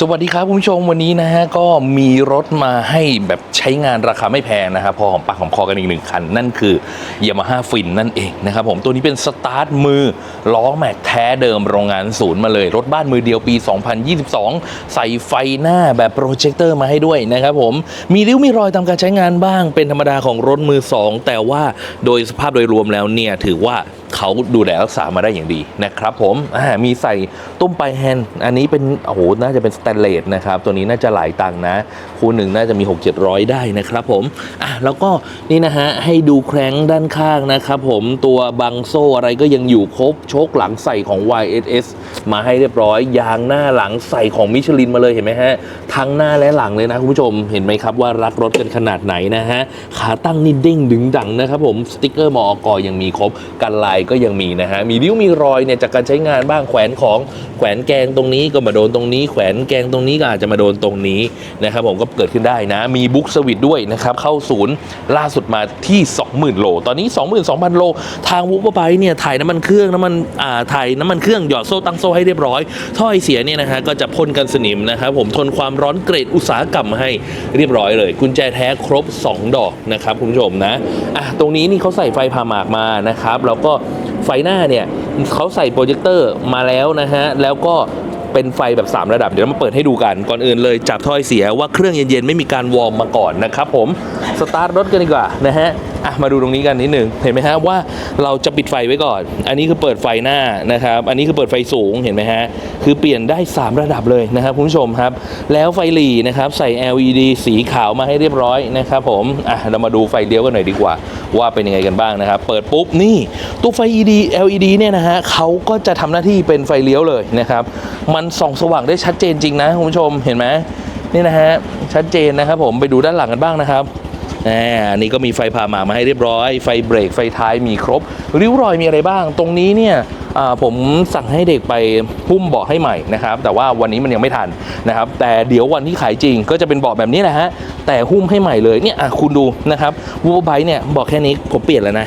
สวัสดีครับคุณผู้ชมวันนี้นะฮะก็มีรถมาให้แบบใช้งานราคาไม่แพงนะครับพอหอมปากหอมคอกันอีกหนึ่งคัน นั่นคือ Yamaha Fin นั่นเองนะครับผมตัวนี้เป็นสตาร์ทมือล้อแม็กแท้เดิมโรงงานศูนย์มาเลย รถบ้านมือเดียวปี 2022 ใส่ไฟหน้าแบบโปรเจคเตอร์มาให้ด้วยนะครับผมมีริ้วมีรอยตามการใช้งานบ้างเป็นธรรมดาของรถมือ 2 แต่ว่าโดยสภาพโดยรวมแล้วเนี่ยถือว่า เขาดูแลรักษามาได้อย่างดีนะครับผมมีใส่ตุ้มปลายแฮนด์อันนี้เป็นโอ้โหน่าจะเป็นสแตนเลสนะครับตัวนี้น่าจะหลายตังค์นะ คูณหนึ่งน่าจะมี 6 7 0 0 ได้นะครับผมอะแล้วก็นี่นะฮะให้ดูแคร้งด้านข้างนะครับผมตัวบังโซ่อะไรก็ยังอยู่ครบโชคหลังใส่ของ YSS มาให้เรียบร้อย ยางหน้าหลังใส่ของมิชลินมาเลยเห็นไหมฮะทั้งหน้าและหลังเลยนะคุณผู้ชมเห็นไหมครับว่ารักรถกันขนาดไหนนะฮะขาตั้งนี่เด้งดึงดังนะครับผมสติกเกอร์มอกอยังมีครบกันลายก็ยังมีนะฮะ มีริ้วมีรอยเนี่ยจากการใช้งานบ้างแขวนของแขวนแกงตรงนี้ก็มาโดนตรงนี้ แขวนแกงตรงนี้ก็อาจจะมาโดนตรงนี้นะครับผมก็เกิดขึ้นได้นะ มีบุ๊กสวิตด้วยนะครับเข้าศูนย์ล่าสุดมาที่ 20,000 โล ตอนนี้ 22,000 โล ทางวูบไบเนี่ยถ่ายน้ำมันเครื่องน้ำมันอ่าถ่ายน้ำมันเครื่องหยอดโซ่ตั้งโซ่ให้เรียบร้อยถ้อยเสียเนี่ยนะฮะก็จะพ่นกันสนิมนะครับผมทนความร้อนเกรดอุตสาหกรรมให้เรียบร้อยเลย กุญแจแท้ครบ 2 ดอกนะครับคุณผู้ชมนะอะตรงนี้นี่เขาใส่ไฟพาหมากมานะครับแล้วก็ ไฟหน้าเนี่ยเขาใส่โปรเจคเตอร์มาแล้วนะฮะ แล้วก็เป็นไฟแบบ 3 ระดับ เดี๋ยวมาเปิดให้ดูกัน ก่อนอื่นเลยจับถ้อยเสียว่าเครื่องเย็นๆ ไม่มีการวอร์มมาก่อนนะครับผม สตาร์ทรถกันดีกว่านะฮะ อะมาดูตรงนี้กันนิดหนึ่งเห็นไหมฮะว่าเราจะปิดไฟไว้ก่อน อันนี้คือเปิดไฟหน้านะครับ อันนี้คือเปิดไฟสูงเห็นไหมฮะคือเปลี่ยนได้ 3 ระดับเลยนะครับคุณผู้ชมครับ แล้วไฟหลีนะครับใส่ LED สีขาวมาให้เรียบร้อยนะครับผมอะเรามาดูไฟเลี้ยวกันหน่อยดีกว่า ว่าเป็นยังไงกันบ้างนะครับ เปิดปุ๊บนี่ตัวไฟ LED LED เนี่ยนะฮะเขาก็จะทำหน้าที่เป็นไฟเลี้ยวเลยนะครับ มันส่องสว่างได้ชัดเจนจริงนะคุณผู้ชมเห็นไหมนี่นะฮะชัดเจนนะครับผมไปดูด้านหลังกันบ้างนะครับ อันนี้ก็มีไฟผ่าหมากมาให้เรียบร้อย ไฟเบรกไฟท้ายมีครบ ริ้วรอยมีอะไรบ้าง ตรงนี้เนี่ยผมสั่งให้เด็กไปหุ้มเบาะให้ใหม่นะครับ แต่ว่าวันนี้มันยังไม่ทันนะครับ แต่เดี๋ยววันที่ขายจริงก็จะเป็นเบาะแบบนี้แหละฮะ แต่หุ้มให้ใหม่เลยเนี่ยคุณดูนะครับวูบไบเนี่ยบอกแค่นี้ผมเปลี่ยนแล้วนะ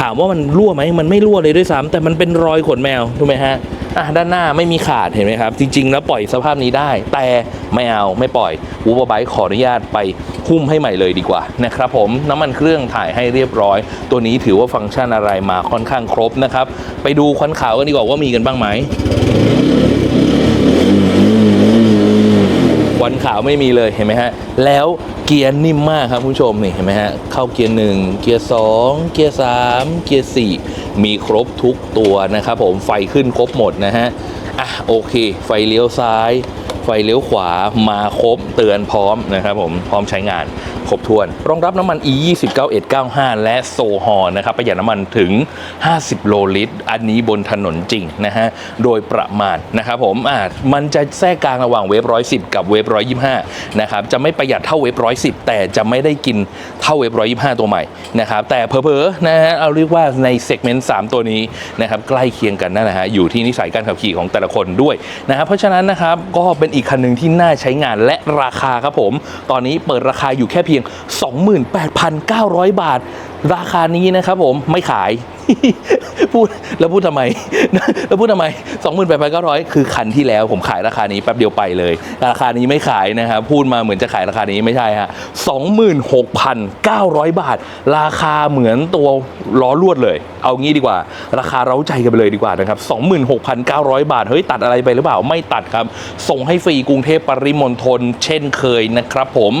ถามว่ามันรั่วไหมมันไม่รั่วเลยด้วยซ้ำแต่มันเป็นรอยขนแมวถูกไหมฮะ อะด้านหน้าไม่มีขาดเห็นไหมครับ จริง ๆ แล้วปล่อยสภาพนี้ได้ แต่ไม่เอาไม่ปล่อยวูบไบขออนุญาตไปหุ้มให้ใหม่เลยดีกว่านะครับผมน้ำมันเครื่องถ่ายให้เรียบร้อย ตัวนี้ถือว่าฟังก์ชันอะไรมาค่อนข้างครบนะครับ ไปดูควันขาวกันดีกว่าว่ามีกันบ้างไหมควันขาวไม่มีเลยเห็นไหมฮะแล้วเกียร์นิ่มมากครับคุณผู้ชมนี่เห็นไหมฮะเข้าเกียร์หนึ่งเกียร์สองเกียร์สามเกียร์สี่ มีครบทุกตัวนะครับผมไฟขึ้นครบหมดนะฮะอะโอเค ไฟเลี้ยวซ้าย ไฟเลี้ยวขวามาครบเตือนพร้อมนะครับผมพร้อมใช้งาน ครบถ้วน รองรับน้ำมัน e 2 9 1 9 5 และโซฮอลนะครับประหยัดน้ำมันถึง 50 โลลิตร อันนี้บนถนนจริงนะฮะ โดยประมาณนะครับผมอ่ามันจะแทรกกลางระหว่างเวฟ110 กับเวฟ125 นะครับ จะไม่ประหยัดเท่าเวฟ110 แต่จะไม่ได้กินเท่าเวฟ125 ตัวใหม่นะครับ แต่เพอๆนะฮะเอาเรียกว่าในเซกเมนต์3ตัวนี้นะครับใกล้เคียงกันนั่นแหละฮะอยู่ที่นิสัยการขับขี่ของแต่ละคนด้วยนะครับเพราะฉะนั้นนะครับก็เป็นอีกคันหนึ่งที่น่าใช้งานและราคาครับผม ตอนนี้เปิดราคาอยู่แค่เพียง28,900 บาทราคานี้นะครับผมไม่ขายพูดแล้วพูดทำไม แล้วพูดทำไม28,900คือคันที่แล้วผมขายราคานี้แป๊บเดียวไปเลย ราคานี้ไม่ขายนะครับ พูดมาเหมือนจะขายราคานี้ไม่ใช่ฮะ26,900บาท ราคาเหมือนตัวล้อลวดเลย เอางี้ดีกว่า ราคาเร้าใจกันไปเลยดีกว่านะครับ26,900บาท เฮ้ย ตัดอะไรไปหรือเปล่า ไม่ตัดครับ ส่งให้ฟรีกรุงเทพปริมณฑลเช่นเคยนะครับผม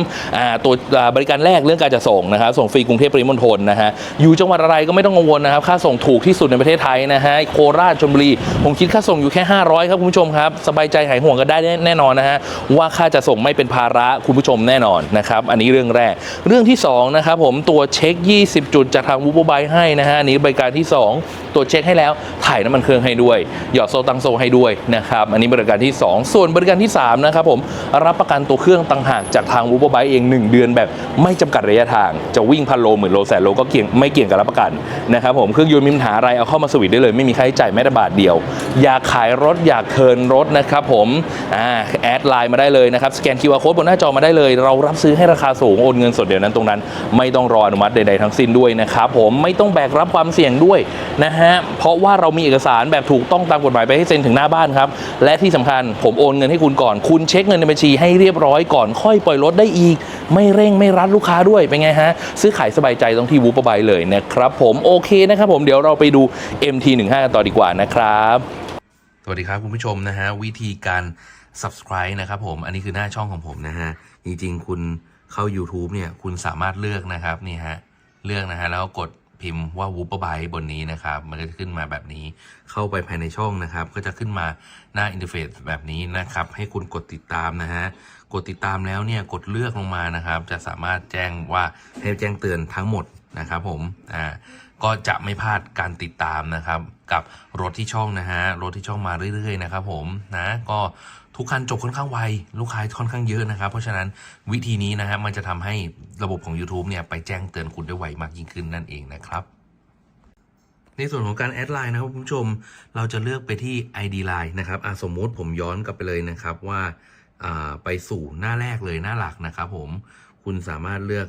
ตัวบริการแรกเรื่องการจะส่งนะครับส่งฟรีกรุงเทพปริมณฑลนะฮะอยู่จังหวัดอะไรก็ไม่ต้องกังวลนะครับ ค่าส่งถูกที่สุดในประเทศไทยนะฮะโคราชชลบุรีผมคิดค่าส่งอยู่แค่ 500 ครับคุณผู้ชมครับ สบายใจหายห่วงกันได้แน่นอนนะฮะว่าค่าจะส่งไม่เป็นภาระคุณผู้ชมแน่นอนนะครับอันนี้เรื่องแรก เรื่องที่สองนะครับผมตัวเช็ค 20 จุดจากทางวูบายให้นะฮะอันนี้บริการที่สองตัวเช็คให้แล้วถ่ายน้ำมันเครื่องให้ด้วย หยอดโซตังโซให้ด้วยนะครับอันนี้บริการที่ 2 ส่วนบริการที่3นะครับผมรับประกันตัวเครื่องต่างหากจากทางวูบายเอง 1 เดือนแบบไม่จำกัดระยะทางจะวิ่งพันโลหมื่นโลแสนโลก็เกี่ยงไม่เกี่ยงกับรับประกันนะครับผมเครื่องยนต์มีปัญหาอะไรเอาเข้ามาสวิตได้เลย ไม่มีค่าใช้จ่ายแม้แต่บาทเดียว อยากขายรถอยากเทิร์นรถนะครับผมอ่าแอดไลน์มาได้เลยนะครับสแกน QR Code บนหน้าจอมาได้เลย เรารับซื้อให้ราคาสูงโอนเงินสดเดี๋ยวนั้นตรงนั้น ไม่ต้องรออนุมัติใดๆทั้งสิ้นด้วยนะครับผมไม่ต้องแบกรับความเสี่ยงด้วยนะฮะเพราะว่าเรามีเอกสารแบบถูกต้องตามกฎหมายไปให้เซ็นถึงหน้าบ้านครับและที่สำคัญผมโอนเงินให้คุณก่อน คุณเช็คเงินในบัญชีให้เรียบร้อยก่อนค่อยปล่อยรถได้อีก ไม่เร่งไม่รัดลูกค้าด้วยเป็นไงฮะซื้อขายสบายใจต้องที่วูปบายเลยนะครับผมโอเคนะครับผมเดี๋ยวเราไปดู MT15 กันต่อดีกว่านะครับ สวัสดีครับคุณผู้ชมนะฮะวิธีการ subscribe นะครับผมอันนี้คือหน้าช่องของผมนะฮะจริงๆคุณเข้า YouTube เนี่ยคุณสามารถเลือกนะครับนี่ฮะเลือกนะฮะแล้วก็กดพิมพ์ว่า w o o p e r b y บนนี้นะครับ มันก็จะขึ้นมาแบบนี้ เข้าไปภายในช่องนะครับ ก็จะขึ้นมาหน้าอินเทอร์เฟซแบบนี้นะครับ ให้คุณกดติดตามนะฮะ กดติดตามแล้วเนี่ย กดเลือกลงมานะครับ จะสามารถแจ้งว่าให้แจ้งเตือนทั้งหมด นะครับผมอ่าก็จะไม่พลาดการติดตามนะครับกับรถที่ช่องนะฮะรถที่ช่องมาเรื่อยๆนะครับผมนะก็ทุกคันจบค่อนข้างไวลูกค้าค่อนข้างเยอะนะครับ เพราะฉะนั้นวิธีนี้นะฮะมันจะทำให้ระบบของ YouTube เนี่ยไปแจ้งเตือนคุณได้ไวมากยิ่งขึ้นนั่นเองนะครับในส่วนของการแอดไลน์นะครับคุณผู้ชมเราจะเลือกไปที่ ID Line นะครับอะสมมติผมย้อนกลับไปเลยนะครับว่าอ่าไปสู่หน้าแรกเลยหน้าหลักนะครับผมคุณสามารถเลือก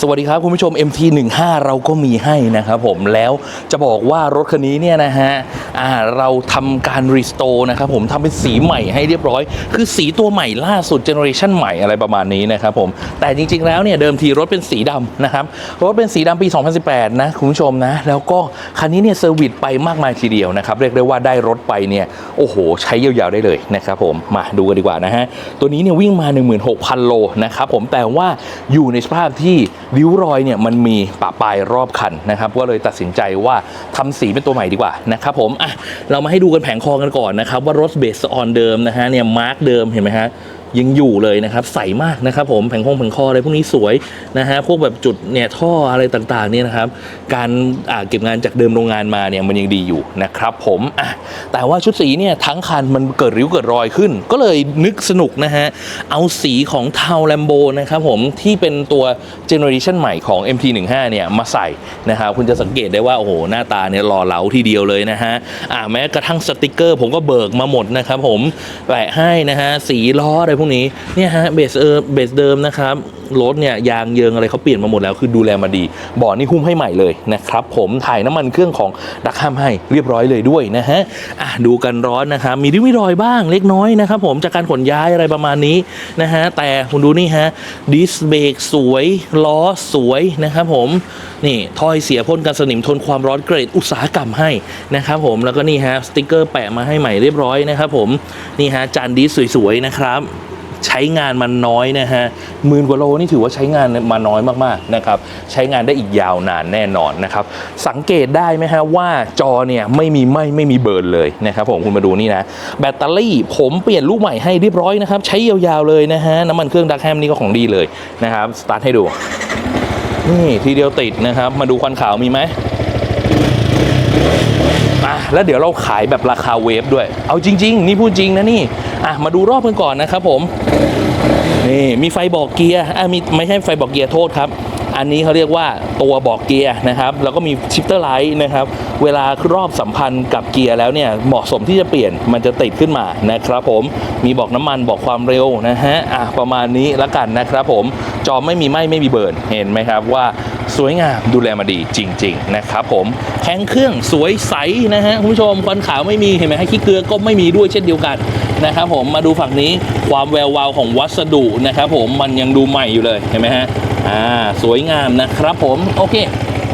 สวัสดีครับคุณผู้ชม MT15 เราก็มีให้นะครับผมแล้วจะบอกว่ารถคันนี้เนี่ยนะฮะอ่าเราทำการรีสโตร์นะครับผมทำเป็นสีใหม่ให้เรียบร้อย คือสีตัวใหม่ล่าสุดเจเนอเรชันใหม่อะไรประมาณนี้นะครับผมแต่จริงๆแล้วเนี่ยเดิมทีรถเป็นสีดำนะครับรถเป็นสีดำปี 2018 นะคุณผู้ชมนะแล้วก็คันนี้เนี่ยเซอร์วิสไปมากมายทีเดียวนะครับเรียกได้ว่าได้รถไปเนี่ยโอ้โห ใช้ยาวๆได้เลยนะครับผมมาดูกันดีกว่านะฮะตัวนี้เนี่ยวิ่งมา 16,000 โลนะครับผมแต่ว่าอยู่ในสภาพที่ ริ้วรอยเนี่ยมันมีปะปลายรอบคันนะครับก็เลยตัดสินใจว่าทำสีเป็นตัวใหม่ดีกว่านะครับผมอะเรามาให้ดูกันแผงคอกันก่อนนะครับว่ารถเบสออนเดิมนะฮะเนี่ยมาร์กเดิมเห็นไหมฮะ ยังอยู่เลยนะครับใสมากนะครับผมแผงคงแผงคออะไรพวกนี้สวยนะฮะพวกแบบจุดเนี่ยท่ออะไรต่างๆเนี่ยนะครับการเก็บงานจากเดิมโรงงานมาเนี่ยมันยังดีอยู่นะครับผมอะแต่ว่าชุดสีเนี่ยทั้งคันมันเกิดริ้วเกิดรอยขึ้น ก็เลยนึกสนุกนะฮะเอาสีของเทาแลมโบนะครับผมที่เป็นตัวเจเนอเรชันใหม่ของ MT15 เนี่ยมาใส่นะครับคุณจะสังเกตได้ว่าโอ้โหหน้าตาเนี่ยหล่อเหลาทีเดียวเลยนะฮะอ่าแม้กระทั่งสติกเกอร์ ผมก็เบิกมาหมดนะครับผมแปะให้นะฮะสีล้ออะไรพวกนี้เนี่ยฮะเบสเออเบสเดิมนะครับรถเนี่ยยางเยิงอะไรเขาเปลี่ยนมาหมดแล้วคือดูแลมาดีเบาะนี่หุ้มให้ใหม่เลยนะครับผมถ่ายน้ำมันเครื่องของดักห้ามให้เรียบร้อยเลยด้วยนะฮะอะดูกันร้อนนะครับมีริ้วรอยบ้างเล็กน้อยนะครับผมจากการขนย้ายอะไรประมาณนี้นะฮะแต่คุณดูนี่ฮะดิสเบรกสวยล้อสวยนะครับผมนี่ถ้อยเสียพ่นกันสนิมทนความร้อนเกรดอุตสาหกรรมให้นะครับผมแล้วก็นี่ฮะสติกเกอร์แปะมาให้ใหม่เรียบร้อยนะครับผมนี่ฮะจานดิสสวยๆนะครับ ใช้งานมันน้อยนะฮะหมื่นกว่าโลนี่ถือว่าใช้งานมาน้อยมากๆนะครับใช้งานได้อีกยาวนานแน่นอนนะครับสังเกตได้ไหมฮะว่าจอเนี่ยไม่มีไหมไม่มีเบิร์นเลยนะครับผมคุณมาดูนี่นะแบตเตอรี่ผมเปลี่ยนลูกใหม่ให้เรียบร้อยนะครับใช้ยาวๆเลยนะฮะน้ำมันเครื่องดักแฮมนี่ก็ของดีเลยนะครับสตาร์ทให้ดูนี่ทีเดียวติดนะครับ มาดูควันขาวมีไหมอะแล้วเดี๋ยวเราขายแบบราคาเวฟด้วย เอาจริง ๆ นี่พูดจริงนะนี่ อะมาดูรอบกันก่อนนะครับผมนี่มีไฟบอกเกียร์อะมีไม่ใช่ไฟบอกเกียร์โทษครับ อันนี้เขาเรียกว่าตัวบอกเกียร์นะครับแล้วก็มีชิปเตอร์ไลท์นะครับ เวลารอบสัมพันธ์กับเกียร์แล้วเนี่ยเหมาะสมที่จะเปลี่ยนมันจะติดขึ้นมานะครับผมมีบอกน้ำมันบอกความเร็วนะฮะอะประมาณนี้ละกันนะครับผมจอไม่มีไหมไม่มีเบิร์นเห็นไหมครับว่า สวยงามดูแลมาดีจริง ๆ นะครับผมแข็งเครื่องสวยใสนะฮะคุณผู้ชมควันขาวไม่มีเห็นไหมให้ขี้เกลือก็ไม่มีด้วยเช่นเดียวกันนะครับผมมาดูฝั่งนี้ความแวววาวของวัสดุนะครับผมมันยังดูใหม่อยู่เลยเห็นไหมฮะอ่าสวยงามนะครับผมโอเค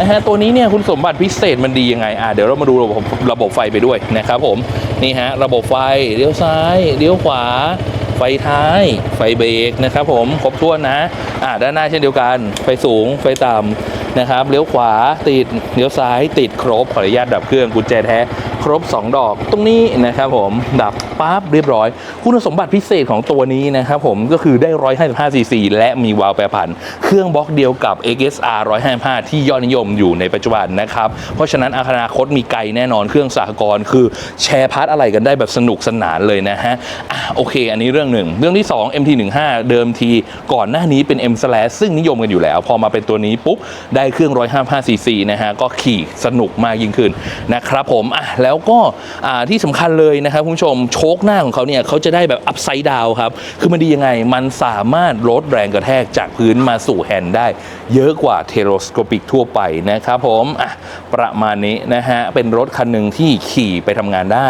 นะฮะตัวนี้เนี่ยคุณสมบัติพิเศษมันดียังไงอ่าเดี๋ยวเรามาดูระบบระบบไฟไปด้วยนะครับผมนี่ฮะระบบไฟเลี้ยวซ้ายเลี้ยวขวา ไฟท้าย ไฟเบรกนะครับผมครบถ้วนนะอ่าด้านหน้าเช่นเดียวกัน ไฟสูงไฟต่ำนะครับเลี้ยวขวาติดเลี้ยวซ้ายติดครบขออนุญาตดับเครื่องกุญแจแท้ รบ 2 ดอก ตรงนี้นะครับผมดับปั๊บเรียบร้อย คุณสมบัติพิเศษของตัวนี้นะครับผมก็คือได้ 155 cc และมีวาล์วแปรผัน เครื่องบล็อกเดียวกับ XSR 155 ที่ยอดนิยมอยู่ในปัจจุบันนะครับ เพราะฉะนั้นอนาคตมีไกลแน่นอนเครื่องสหกรณ์คือแชร์พาร์ทอะไรกันได้แบบสนุกสนานเลยนะฮะอะโอเค อันนี้เรื่องหนึ่ง เรื่องที่ 2 MT15 เดิมทีก่อนหน้านี้เป็น M slash ซึ่งนิยมกันอยู่แล้ว พอมาเป็นตัวนี้ปุ๊บได้เครื่อง 155 cc นะฮะก็ขี่สนุกมากยิ่งขึ้นนะครับผมอะแล้วก็อ่าที่สำคัญเลยนะครับคุณผู้ชมโชคหน้าของเขาเนี่ยเขาจะได้แบบอัพไซด์ดาวครับ คือมันดียังไงมันสามารถลดแรงกระแทกจากพื้นมาสู่แฮนด์ได้ เยอะกว่าเทโรสโคปิกทั่วไปนะครับผมอะประมาณนี้นะฮะ เป็นรถคันหนึ่งที่ขี่ไปทำงานได้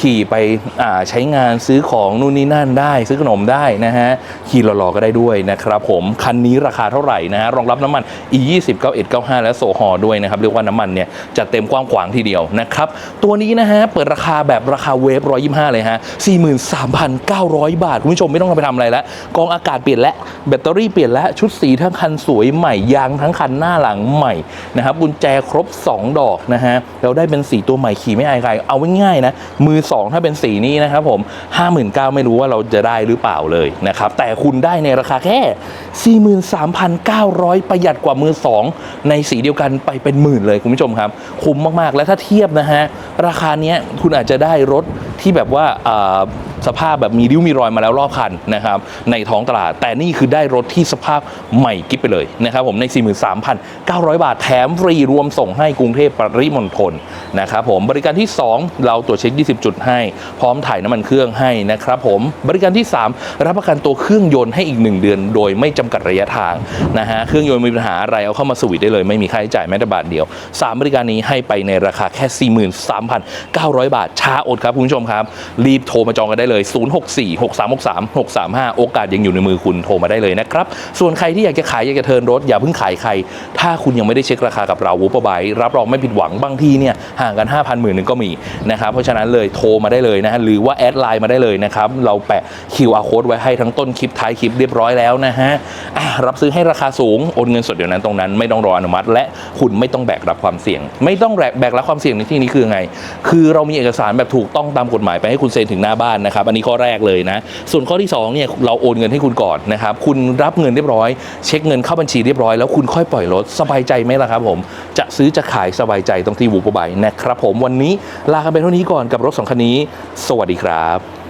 ขี่ไปอ่าใช้งานซื้อของนู่นนี่นั่นได้ ซื้อขนมได้นะฮะ ขี่หล่อๆก็ได้ด้วยนะครับผม คันนี้ราคาเท่าไหร่นะฮะ รองรับน้ำมัน e 2 0 91 95 และโซฮอด้วยนะครับ เรียกว่าน้ำมันเนี่ยจะเต็มกว้างขวางทีเดียวนะครับ ตัวนี้นะฮะ เปิดราคาแบบราคาเวฟ125 เลยฮะ 43,900 บาท คุณผู้ชมไม่ต้องไปทำอะไรแล้ว กองอากาศเปลี่ยนแล้วแบตเตอรี่เปลี่ยนแล้วชุดสีทั้งคันสวยใหม่ ยางทั้งคันหน้าหลังใหม่นะครับกุญแจครบ 2 ดอกนะฮะเราได้เป็นสีตัวใหม่ขี่ไม่อายใครเอาง่ายๆนะ มือ 2 ถ้าเป็นสีนี้นะครับผม 59,000ไม่รู้ว่าเราจะได้หรือเปล่าเลยนะครับ แต่คุณได้ในราคาแค่ 43,900 ประหยัดกว่ามือ 2 ในสีเดียวกันไปเป็นหมื่นเลยคุณผู้ชมครับ คุ้มมากๆ และถ้าเทียบนะฮะราคาเนี้ยคุณอาจจะได้รถที่แบบว่า สภาพแบบมีริ้วมีรอยมาแล้วรอบคันนะครับในท้องตลาด แต่นี่คือได้รถที่สภาพใหม่กิ๊บไปเลยนะครับผมใน 43,900 บาทแถมฟรีรวมส่งให้กรุงเทพปริมณฑลนะครับผมบริการที่ 2 เราตรวจเช็ค 20 จุดให้ พร้อมถ่ายน้ำมันเครื่องให้นะครับผมบริการที่ 3 รับประกันตัวเครื่องยนต์ให้อีก 1 เดือน โดยไม่จำกัดระยะทางนะฮะเครื่องยนต์มีปัญหาอะไรเอาเข้ามาสวิตได้เลยไม่มีค่าใช้จ่ายแม้แต่บาทเดียว 3 บริการนี้ให้ไปในราคาแค่ 43,900 บาทช้าอดครับคุณผู้ชมครับ รีบโทรมาจองกันได้เลย064 6363 635 โอกาสยังอยู่ในมือคุณโทรมาได้เลยนะครับ ส่วนใครที่อยากจะขายอยากจะเทินรถ อย่าเพิ่งขายใคร ถ้าคุณยังไม่ได้เช็คราคากับเราวูปอร์ไบรับรองไม่ผิดหวังบางทีเนี่ยห่างกัน 5,000หมื่นหนึ่งก็มีนะครับเพราะฉะนั้นเลยโทรมาได้เลยนะฮะหรือว่าแอดไลน์มาได้เลยนะครับเราแปะ QR code ไว้ให้ทั้งต้นคลิปท้ายคลิปเรียบร้อยแล้วนะฮะรับซื้อให้ราคาสูงโอนเงินสดเดี๋ยวนั้นตรงนั้นไม่ต้องรออนุมัติและคุณไม่ต้องแบกรับความเสี่ยง ไม่ต้องแบกแบกรับความเสี่ยงในที่นี้คือไง คือเรามีเอกสารแบบถูกต้องตามกฎหมายไปให้คุณเซ็นถึงหน้าบ้านนะครับอันนี้ข้อแรกเลยนะ ส่วนข้อที่2เนี่ยเราโอนเงินให้คุณก่อนนะครับ คุณรับเงินเรียบร้อย เช็คเงินเข้าบัญชีเรียบร้อยแล้วคุณค่อยปล่อยรถสบายใจไหมล่ะครับผม จะซื้อจะขายสบายใจตรงที่วูปบายนะครับผมวันนี้ลากันไปเท่านี้ก่อนกับรถสองคันนี้ สวัสดีครับ